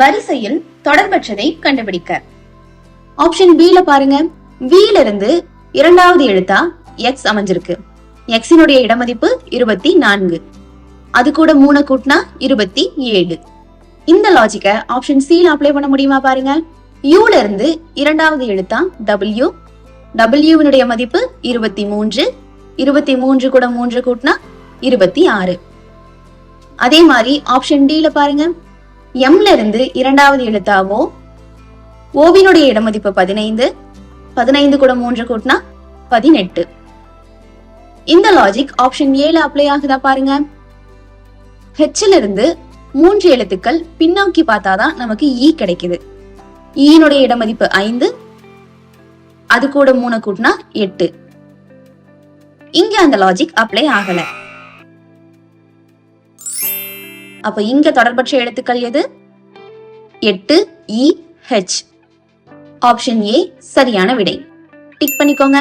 வரிசையில் தொடர்பற்றதை கண்டுபிடிக்க. Option B ல பாருங்க. V இருந்து இரண்டாவது எழுத்தா எக்ஸ் அமைஞ்சிருக்கு. எக்ஸினுடைய இடமதிப்பு இருபத்தி நான்கு. அது கூட மூணு கூட்டினா இருபத்தி ஏழு. இந்த லாஜிக்க ஆப்ஷன் சி அப்ளை பண்ண முடியுமா பாருங்க. யூல இருந்து இரண்டாவது எழுத்தா டபிள்யூ டபிள்யூவினுடைய மதிப்பு இருபத்தி மூன்று. இருபத்தி மூன்று கூட மூன்று கூட்டினா இருபத்தி ஆறு. அதே மாதிரி ஆப்ஷன் டி பாருங்க. எம்ல இருந்து இரண்டாவது எழுத்தாவோ? ஓவினுடைய இடமதிப்பு பதினைந்து பதினைந்து கூட மூன்று கூட்டினா பதினெட்டு. இந்த லாஜிக் ஆப்ஷன் ஏழு அப்ளை ஆகுதா பாருங்க. ஹெச்ல இருந்து மூன்று எழுத்துக்கள் பின்னோக்கி பார்த்தாதான் நமக்கு இ கிடைக்குது. E ஈனுடைய இடமதிப்பு ஐந்து அது கூட மூணு கூட்டினா எட்டு. இங்க அந்த லாஜிக் அப்ளை ஆகலை. அப்ப இங்க தொடர்பற்ற எழுத்துக்கள் எது? எட்டு இ ஹெச். ஆப்ஷன் ஏ சரியான விடை. டிக் பண்ணிக்கோங்க.